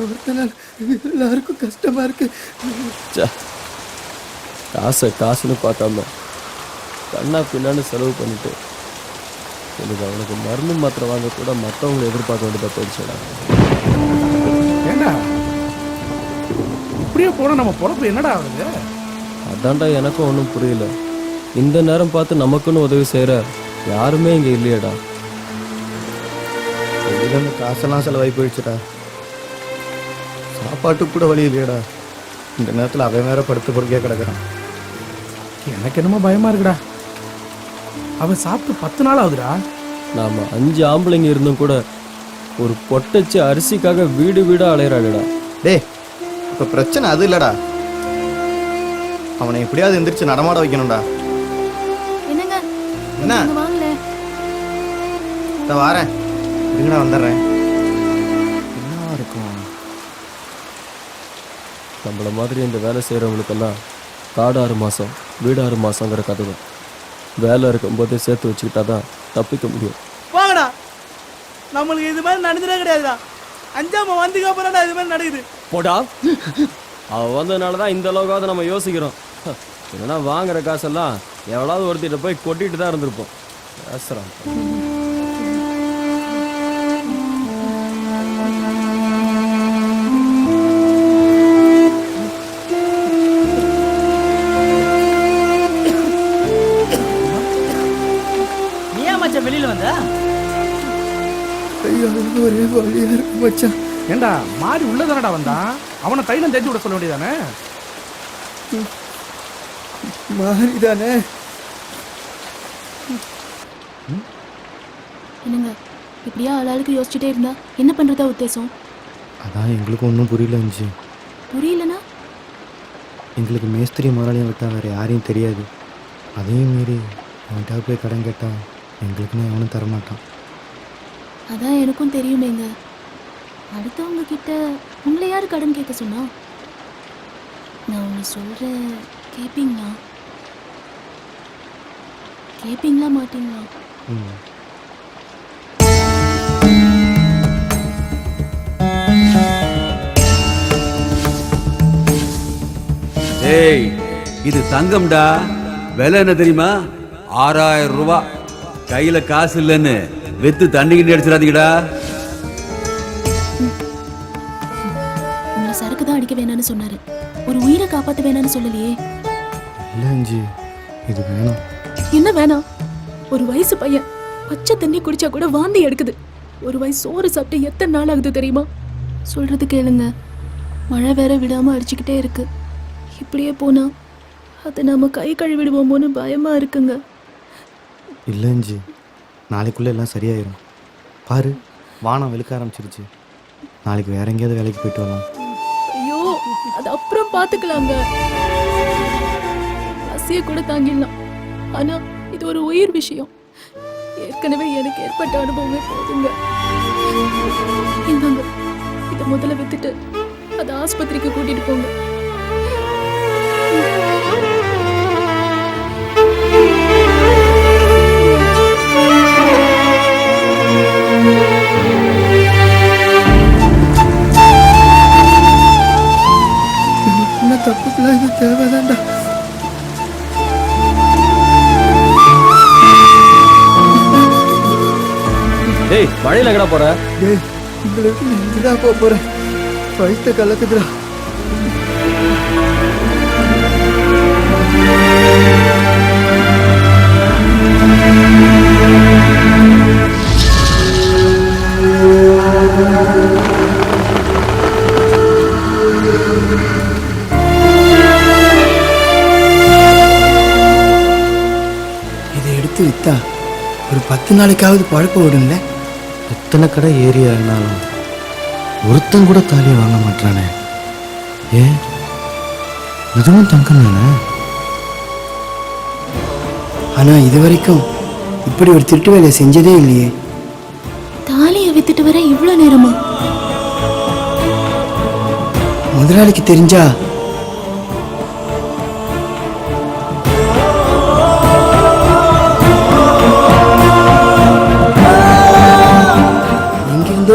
ஒருத்தனால் எல்லாருக்கும் கஷ்டமா இருக்கு. காசை காசுன்னு பார்க்காம கண்ணா பின்னான்னு செலவு பண்ணிட்டு எனக்கு அவனுக்கு மருந்து மாத்திரை வாங்க கூட மற்றவங்களை எதிர்பார்க்க வேண்டியதாக போயிடுச்சுடா. ஏண்டா? இப்படியே போனா நம்ம பொழப்பு என்னடா ஆகுது? அதான்டா எனக்கும் ஒன்றும் புரியல. இந்த நேரம் பார்த்து நமக்குன்னு உதவி செய்கிற யாருமே இங்கே இல்லையேடா. காசெல்லாம் செலவாகி போயிடுச்சுடா. சாப்பாட்டுக்கு கூட வழி இல்லையடா. இந்த நேரத்தில் அவன் வேற படுத்து பொறுக்கே கிடக்குறான். எனக்கு என்னமோ பயமா இருக்குடா. அவன் சாப்பிட்டு பத்து நாள் ஆகுதுடா. நாம் அஞ்சு ஆம்பளைங்க இருந்தும் கூட ஒரு பொட்டச்சு அரிசிக்காக வீடு வீடாக அலையிறாங்கடா. டேய் இப்போ பிரச்சனை அது இல்லடா. அவனை எப்படியாவது எந்திரிச்சு நடமாட வைக்கணும்டா. என்னங்க? என்ன? வாரேன். இருங்கடா வந்துடுறேன். நம்மள மாதிரி இந்த வேலை செய்கிறவங்களுக்கெல்லாம் காடு ஆறு மாதம் வீடு ஆறு மாதங்கிற கதை தான் வேலை இருக்கும்போதே சேர்த்து வச்சுக்கிட்டா தான் தப்பிக்க முடியும். வாங்கடா நம்மளுக்கு இது மாதிரி நடந்துடே கிடையாதுடா. அஞ்சாம வந்துக்கு அப்புறம் இது மாதிரி நடக்குது. போடா. அவ வந்ததுனால தான் இந்த அளவுக்காவது நம்ம யோசிக்கிறோம். இல்லைன்னா வாங்குற காசெல்லாம் எவ்வளவு ஒருத்திட்ட போய் கொட்டிட்டு தான் இருந்திருப்போம். பேசுகிறான் மச்சான் வெளியில வந்த? ஐயோ ஒரே வழியா இருக்கு மச்சான். ஏண்டா மாறி உள்ளதானடா வந்தான்? அவனை தைலம் தேய்ச்சி விட சொல்ல வேண்டியதானே? மாறிதானே? என்னங்க இப்படியா ஆளாளுக்கு யோசிச்சுட்டே இருந்தா என்ன பண்றதா உத்தேசம்? அதான் எங்களுக்கு ஒன்றும் புரியல இருந்துச்சு புரியலனா? எங்களுக்கு மேஸ்திரி முதலாளியை விட்டா வேற யாரையும் தெரியாது. அதையும் மீறி அவன்கிட்ட போய் கடன் கேட்டா எங்களுக்குன்னு அவனும் தரமாட்டான். அதான் எனக்கும் தெரியுமேங்க. அடுத்தவங்க கிட்ட உங்களை யாரு கடன் கேட்க சொன்னா? நான் ஒன்று சொல்றேன் கேட்பீங்களா கேட்பீங்களா மாட்டீங்களா? ம். ஏய் இது தங்கம்டா. விலை என்ன தெரியுமா? ஆறாயிரம் ரூபாய் கையில காசு இல்லைன்னு வித்து தண்ணி கிண்டி அடிச்சிடாதீங்கடா. உங்களை சரக்கு தான் அடிக்க வேணாம்னு சொன்னாரு. ஒரு உயிரை காப்பாத்த வேணாம்னு சொல்லலையே. இல்லை அஞ்சு இது வேணும். என்ன வேணாம்? ஒரு வயசு பையன் பச்சை தண்ணி குடிச்சா கூட வாந்தி எடுக்குது. ஒரு வயசு சோறு சாப்பிட்டு எத்தனை நாள் ஆகுது தெரியுமா? சொல்றது கேளுங்க. மழை வேற விடாம அடிச்சுக்கிட்டே இருக்கு. இப்படியே போனா அது நாம கை கழுவிடுவோமோன்னு பயமா இருக்குங்க. இல்லைஞ்சி. நாளைக்குள்ளே எல்லாம் சரியாயிரும். பாரு வானம் வெளுக்க ஆரம்பிச்சிருச்சு. நாளைக்கு வேற எங்கேயாவது வேலைக்கு போயிட்டு வரலாம். ஐயோ அது அப்புறம் பார்த்துக்கலாங்க. பசியை கூட தாங்கிடலாம். ஆனால் இது ஒரு உயிர் விஷயம். ஏற்கனவே எனக்கு ஏற்பட்ட அனுபவமே போதுங்க. இந்தாங்க இதை முதல்ல வித்துட்டு அதை ஆஸ்பத்திரிக்கு கூட்டிட்டு போங்க. டேய் மழையில் எங்கடா போற? டேய் உங்களுக்கு போக போறேன்? வயித்த கலக்குதுடா. இதை எடுத்து வித்தா ஒரு பத்து நாளைக்காவது பழக்க விடும்ல? எத்தனை கடை ஏரியா இருந்தாலும் ஒருத்தன் கூட தாலியை வாங்க மாட்டானே. ஏன் இதுவும் தங்கம் தானே? ஆனா இது வரைக்கும் இப்படி ஒரு திருட்டு வேலையை செஞ்சதே இல்லையே. தாலியை வித்துட்டு வர இவ்வளவு நேரமா? முதலாளிக்கு தெரிஞ்சா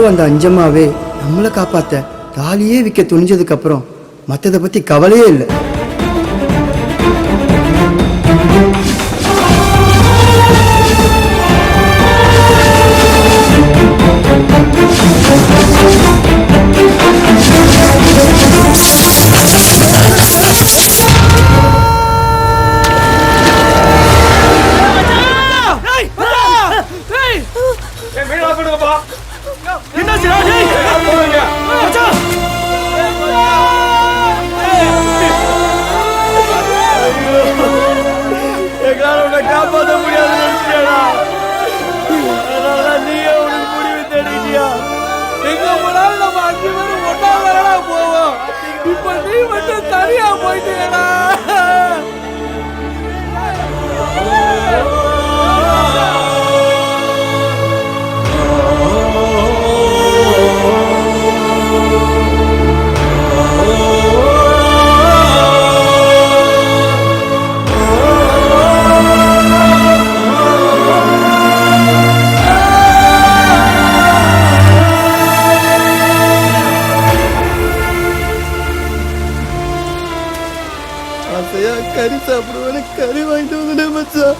வந்த அந்த அஞ்சம்மாவே நம்மளை காப்பாத்த தாலியே விற்க துணிஞ்சதுக்கு அப்புறம் மற்றதை பத்தி கவலையே இல்லை. தனியா போயிட்டேடா கறி வாங்கிட்டு வந்து மச்சான்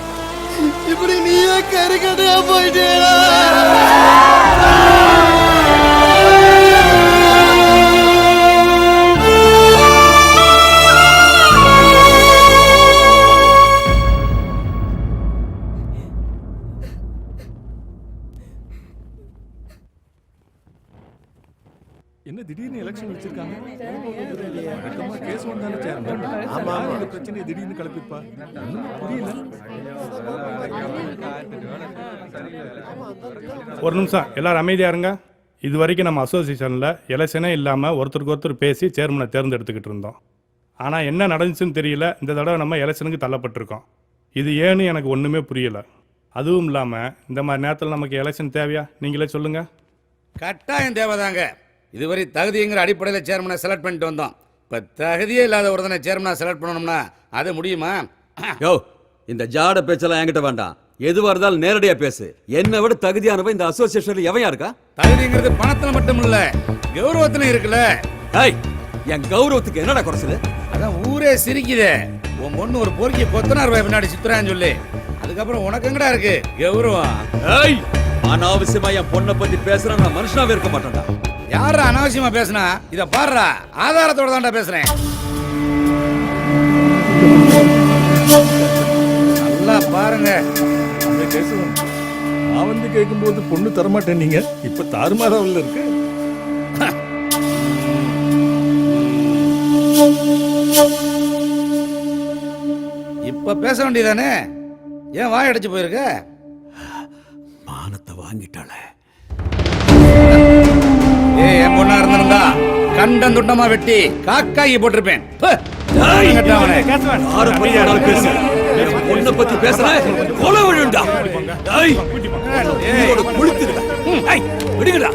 இப்படி நீயே கறி கடையா போயிட்டேடா. என்ன திடீர்னு எலெக்ஷன் வச்சிருக்காங்க? வழக்கமா கேஸ் வந்தாலும் சேர்மன் ஆமா இந்த பிரச்சனையை திடீர்னு கிளப்பிப்பா ஒண்ணுமே புரியல. ஒரு நிமிஷம். எல்லாரும் அமைதியா இருங்க. இது வரைக்கும் நம்ம அசோசியேஷனில் எலெக்ஷனே இல்லாமல் ஒருத்தருக்கு ஒருத்தர் பேசி சேர்மனை தேர்ந்தெடுத்துக்கிட்டு இருந்தோம். ஆனால் என்ன நடந்துச்சுன்னு தெரியல. இந்த தடவை நம்ம எலெக்ஷனுக்கு தள்ளப்பட்டிருக்கோம். இது ஏன்னு எனக்கு ஒன்றுமே புரியல. அதுவும் இல்லாமல் இந்த மாதிரி நேரத்தில் நமக்கு எலெக்ஷன் தேவையா? நீங்களே சொல்லுங்கள் கட்டாயம் தேவைதாங்க. இதுவரை தகுதிங்கிற அடிப்படையில் சேர்மனை செலக்ட் பண்ணிட்டு வந்தோம். இப்போ தகுதியே இல்லாத ஒருத்தனை சேர்மனா செலக்ட் பண்ணணும்னா அது முடியுமா? யோ இந்த ஜாட பேச்செல்லாம் என்கிட்ட வேண்டாம். எதுவா இருந்தாலும் நேரடியா பேசு. என்னை விட தகுதியானவன் இந்த அசோசியேஷன்ல எவன் இருக்கா தகுதிங்கிறது பணத்தில் மட்டும் இல்ல கௌரவத்திலும் இருக்குல்ல. ஏய் என் கௌரவத்துக்கு என்னடா குறைச்சல்? அதான் ஊரே சிரிக்குதே. உன் பொண்ணு ஒரு பொறுக்கி கொத்தனார் ரூபாய் பின்னாடி சுத்துறான்னு சொல்லி. அதுக்கப்புறம் உனக்கு எங்கடா இருக்கு? கௌரவம். ஏய் அனாவசியமா என் பொண்ணை பத்தி பேசுறேன் நான் மனுஷனாவே இருக்க மாட்டேன்டா. யாரா அனாவசியமா பேசுனா? இத பாருடா ஆதாரத்தோட தான்டா பேசுறேன். நல்லா பாருங்க. கேசவன் நான் வந்து கேட்கும்போது பொண்ணு தரமாட்டேன் நீங்க. இப்ப தாறுமாறாவில் இருக்கு. இப்ப பேச வேண்டியதானே? ஏன் வாய் அடைச்சு போயிருக்க? மானத்தை வாங்கிட்டாளே. ஏய் என் பொண்ணா இருந்திருந்தா கண்டம் துண்டமா வெட்டி காக்காயி போட்டிருப்பேன் பொண்ணை பத்தி பேசுறேன் கொலை விழுண்டா விடுங்கடா.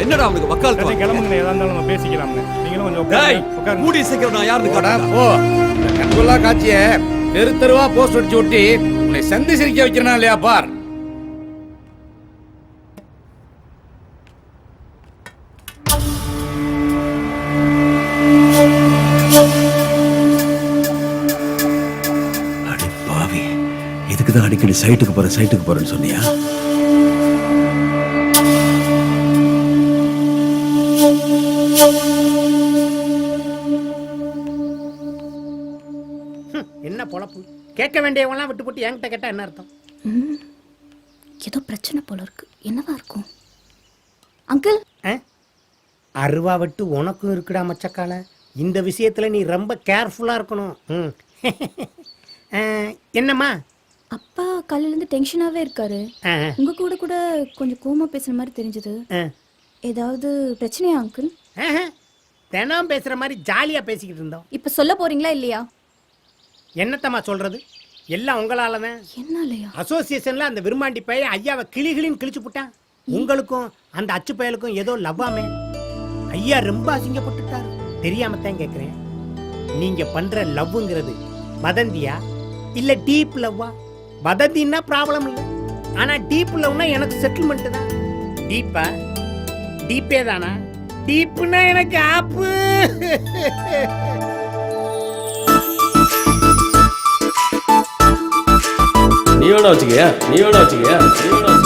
என்னடா அவனுக்கு வக்கால் கிளம்புங்க ஏதா இருந்தாலும் நம்ம நீங்களும் கொஞ்சம். உட்காருங்க மூடி சீக்கிரம் நான் யாருன்னு. போ இந்த கண்கொள்ளா காட்சிய தெரு தெருவா போஸ்ட் அடிச்சு ஒட்டி உன்னை சந்தி சிரிக்க வைக்கிறனா இல்லையா பார் அடிக்கடி சைட்டுக்கு போறேன் சைட்டுக்கு போறேன்னு சொன்னியா? என்ன பொழப்பு? கேட்க வேண்டியவங்களாம் விட்டு போட்டு என்கிட்ட கேட்டா என்ன அர்த்தம்? ஏதோ பிரச்சனை போல இருக்கு. என்னவா இருக்கும்? அங்கிள்? ஆ? அருவா வெட்டு உனக்கும் இருக்குடா மச்சக்கால இந்த விஷயத்துல நீ ரொம்ப கேர்ஃபுல்லா இருக்கணும். ம். என்னம்மா? அப்பா காலையில இருந்து டென்ஷனாவே இருக்காரு. உங்க கூட கூட கொஞ்சம் கோமா பேசுற மாதிரி தெரிஞ்சது. ஏதாவது பிரச்சனையா அங்கிள். தினம் பேசுற மாதிரி ஜாலியா பேசிக்கிட்டு இருந்தோம். இப்ப சொல்ல போறீங்களா இல்லையா? என்னத்தம்மா சொல்றது? எல்லாம் உங்களால தான் என்னாலயா? அசோசியேஷன்ல அந்த விரும்மாண்டி பையன் ஐயாவை கிளி கிளின்னு கிழிச்சு புட்டான். உங்களுக்கும் அந்த அச்சு பயலுக்கும் ஏதோ லவ்வாமே ஐயா ரொம்ப அசிங்கப்பட்டுட்டாரு. தெரியாம தான் கேக்குறேன். நீங்க பண்ற லவ்ங்கிறது வதந்தியா? இல்ல டீப் லவ்வா வதந்தின்னா ப்ராப்ளம் இல்லை. ஆனால் டீப் லவ்னா எனக்கு செட்டில்மெண்ட்டு தான். டீப்பா டீப்பே தானா? டீப்புனா எனக்கு ஆப்பு நீயோட வச்சுக்கயா? நீயோட வச்சுக்கயா? நீயோட வச்சுக்கயா?